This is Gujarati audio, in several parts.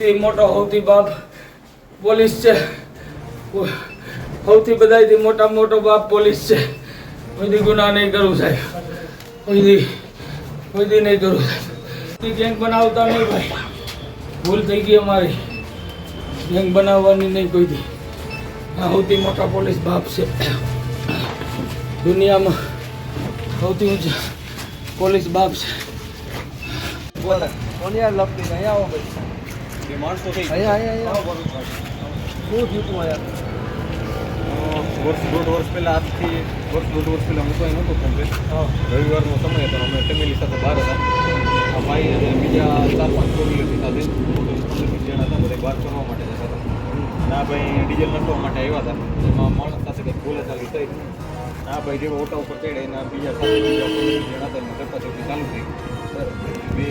મોટો, સૌથી બાપ પોલીસ છે. સૌથી બધાથી મોટા મોટો બાપ પોલીસ છે. કોઈથી ગુના નહીં કરું સાહેબ. કોઈથી કોઈથી નહીં કરું સાહેબ. ગેંગ બનાવતા નહીં ભાઈ. ભૂલ થઈ ગઈ અમારી. ગેંગ બનાવવાની નહીં કોઈથી. આ સૌથી મોટા પોલીસ બાપ છે. દુનિયામાં સૌથી ઊંચા પોલીસ બાપ છે. કોનિયા લપટી નહીં આવો ભાઈ માણસો થઈ અહીંયા બહુ થયું તું અહીંયા? વર્ષ દોઢ વર્ષ પહેલા આજથી વર્ષ દોઢ વર્ષ પહેલા હું તો અહીં નહોતો પણ રવિવારનો સમય હતો અમે ફેમિલી સાથે બહાર હતા. આ ભાઈ અને બીજા ચાર પાંચ ફોર વ્હીલરની સાથે. પંદર વીસ જણા હતા બધા બહાર ફરવા માટે જતા હતા. ના ભાઈ ડીઝલ નાખવા માટે આવ્યા હતા. એમાં માણસ સાથે કંઈક બોલે ચાલી થઈ. આ ભાઈ જે ઓટો ઉપર ચડે એના બીજા સાથે બીજા પંદર વીસ જણા હતા એમાં ધક્કા ચાલુ થઈ બે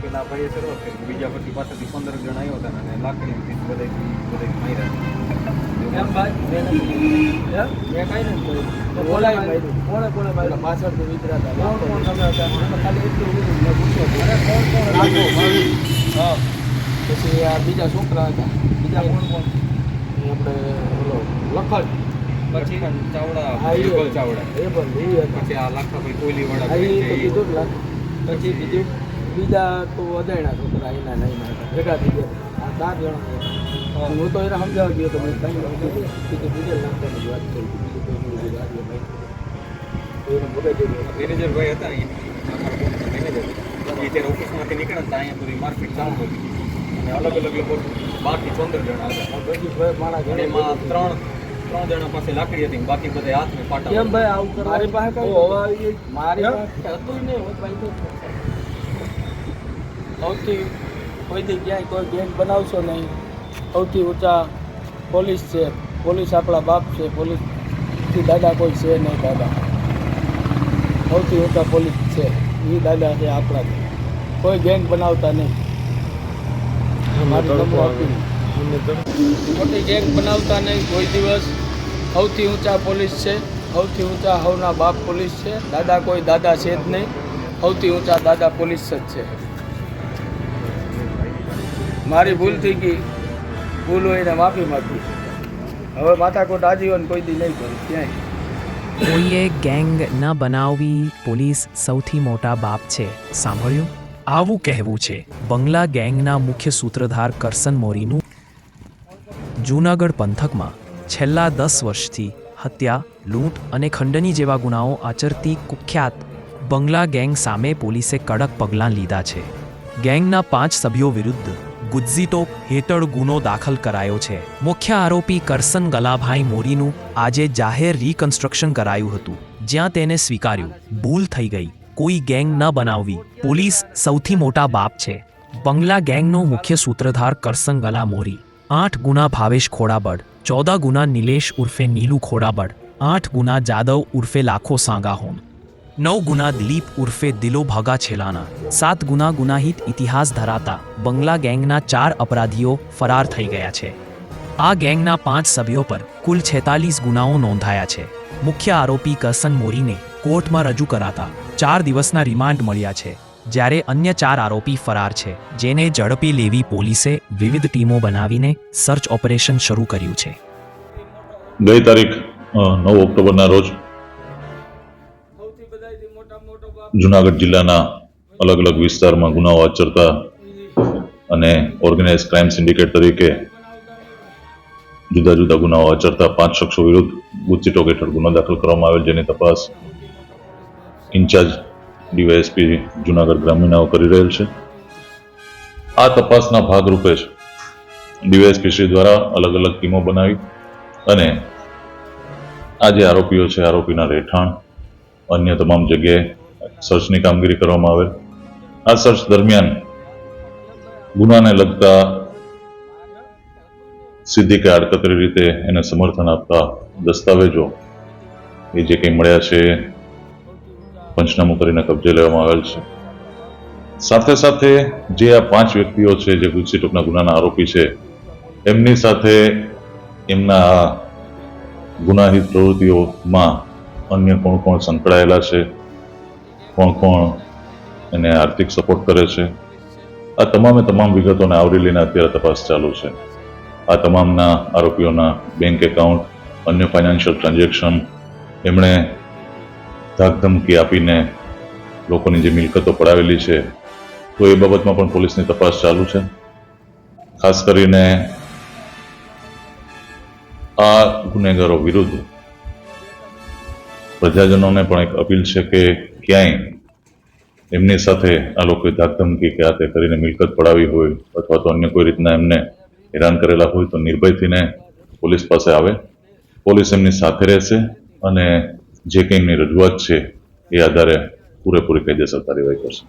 પેલા ભાઈએ શરૂઆત કરી બીજા પછી પાછળથી પંદર જણા આવ્યા હતા અને લાકડી બધા બધા માર્યા. માર્યું. વિતરાતા કોણ કોણ ખાલી એટલું પૂછ્યું હા. પછી આ બીજા છોકરા હતા. બીજા કોણ કોણ? આપણે ઓલો લખન પછી ચાવડા બિલકુલ ચાવડા. એ પણ પછી આ લાખાભાઈ કોઈલી તો કીધું. પછી બીજું? બીજા તો અજાણ્યા છોકરા એના નહીં ભેગા થઈ ગયા. આ ચાર જણા હું. તો એને સમજાવવા ગયો તો મને કઈ બીજા નાખવાની વાત કરી બીજું કોઈ બીજું ગાડીઓ એને મોઢે મેનેજર ભાઈ હતા મેનેજર અત્યારે ઓફિસમાંથી નીકળ્યા હતા અહીંયા બધી માર્કેટ ચાલુ હતી અને અલગ અલગ લોકો બારથી પંદર જણા હતા. ત્રણ ત્રણ જણા પાસે લાકડી હતી ને બાકી બધા હાથ ને પાટા કેમ ભાઈ આવું કરવા? મારી પાસે કઈ હવા આવી ગઈ મારી હે? પાસે હતું જ નહીં હોત ભાઈ તો સૌથી કોઈથી ક્યાંય કોઈ ગેંગ બનાવશો નહીં. સૌથી ઊંચા પોલીસ છે. પોલીસ આપણા બાપ છે. પોલીસથી દાદા કોઈ છે નહીં દાદા. સૌથી ઊંચા પોલીસ છે. એ દાદા છે આપણા. કોઈ ગેંગ બનાવતા નહીં. મારી નમ્ર અપીલ. મોટી ગેંગ બનાવતા નહીં, કોઈ દિવસ. સૌથી ઊંચા પોલીસ છે. સૌથી ઊંચા હવના બાપ પોલીસ છે. દાદા કોઈ દાદા છે જ નહીં. સૌથી ઊંચા દાદા પોલીસ જ છે. મારી ભૂલ થઈ ગઈ. ભૂલ હોય એને માફી માગી. હવે માથાકોટ આજીવન કોઈ દી નહીં કરું, ક્યાંય. કોઈએ ગેંગ ન બનાવવી પોલીસ સૌથી મોટા બાપ છે. સાંભળ્યું? આવું કહેવું છે. બંગલા ગેંગના મુખ્ય સૂત્રધાર કરસન મોરીનું જૂનાગઢ પંથકમાં છેલ્લા દસ વર્ષથી હત્યા, લૂંટ અને ખંડની જેવા ગુનાઓ આચરતી કુખ્યાત બંગલા ગેંગ સામે પોલીસે કડક પગલાં લીધા છે. ગેંગના પાંચ સભ્યો વિરુદ્ધ ગુજસીટોપ હેઠળ ગુનો દાખલ કરાયો છે. મુખ્ય આરોપી કરસન ગલાભાઈ મોરીનું આજે જાહેર રિકન્સ્ટ્રક્શન કરાયું હતું, જ્યાં તેને સ્વીકાર્યું, ભૂલ થઈ ગઈ, કોઈ ગેંગ ન બનાવવી, પોલીસ સૌથી મોટા બાપ છે. બંગલા ગેંગનો મુખ્ય સૂત્રધાર કરસન ગલા મોરી આઠ ગુના ભાવેશ ખોડાબડ ચૌદા ગુના નિલેશ ઉર્ફે નીલુ ખોડાબડ આઠ ગુના જાદવ ઉર્ફે લાખો સાંગાહોમ નવ ગુના દિલીપ ઉર્ફે દિલો ભગા છેલાના, સાત ગુના ગુનાહિત ઇતિહાસ ધરાવતા બંગલા ગેંગના ચાર અપરાધીઓ ફરાર થઈ ગયા છે. આ ગેંગના પાંચ સભ્યો પર કુલ છેતાલીસ ગુનાઓ નોંધાયા છે. મુખ્ય આરોપી કરસન મોરીને કોર્ટમાં રજૂ કરાતા ચાર દિવસના રિમાન્ડ મળ્યા છે. જ્યારે અન્ય ચાર આરોપી ફરાર છે, જેને ઝડપી લેવી પોલીસે વિવિધ ટીમો બનાવીને સર્ચ ઓપરેશન શરૂ કર્યું છે. ગઈ તારીખ નવ ઓક્ટોબરના રોજ જુનાગઢ જિલ્લાના અલગ અલગ વિસ્તારમાં ગુનાઓ આચરતા અને ઓર્ગેનાઇઝ ક્રાઇમ સિન્ડિકેટ તરીકે જુદા જુદા ગુનાઓ આચરતા પાંચ શખ્સો વિરુદ્ધ ગુજસીટોક હેઠળ ગુનો દાખલ કરવામાં આવેલ, જેની તપાસ ઇન્ચાર્જ ડીવાયએસપી જુનાગઢ ગ્રામ્યનાઓ કરી રહેલ છે. આ તપાસના ભાગરૂપે જ ડીવાયએસપી શ્રી દ્વારા અલગ અલગ ટીમો બનાવી અને આ જે આરોપીઓ છે, આરોપીના રહેઠાણ, અન્ય તમામ જગ્યાએ સર્ચની કામગીરી કરવામાં આવેલ. આ સર્ચ દરમિયાન ગુનાને લગતા સીધી કે આડકતરી રીતે એને સમર્થન આપતા દસ્તાવેજો એ જે કંઈ મળ્યા છે પંચનામું કરીને કબજે લેવામાં આવેલ છે. સાથે સાથે જે આ પાંચ વ્યક્તિઓ છે, જે ગુજસી ટોકના ગુનાના આરોપી છે, એમની સાથે એમના આ ગુનાહિત પ્રવૃત્તિઓમાં અન્ય કોણ કોણ સંકળાયેલા છે, કોણ કોણ એને આર્થિક સપોર્ટ કરે છે. આ તમામે તમામ વિગતોને આવરી લઈને અત્યારે તપાસ ચાલુ છે. આ તમામના આરોપીઓના બેંક એકાઉન્ટ, અન્ય ફાઇનાન્શિયલ ટ્રાન્ઝેક્શન, એમણે ધાકધમકી આપીને લોકોની જે મિલકતો પડાવેલી છે, તો એ બાબતમાં પણ પોલીસની તપાસ ચાલુ છે. ખાસ કરીને આ ગુનેગારો વિરુદ્ધ પ્રજાજનોને પણ એક અપીલ છે કે ક્યાંય એમની સાથે આ લોકોએ ધાકધમકી કે આ તે કરીને મિલકત પડાવી હોય અથવા તો અન્ય કોઈ રીતના એમને હેરાન કરેલા હોય તો નિર્ભયથીને પોલીસ પાસે આવે. પોલીસ એમની સાથે રહેશે અને જે કંઈ એમની રજૂઆત છે એ આધારે પૂરેપૂરી કાયદેસર કાર્યવાહી કરશે.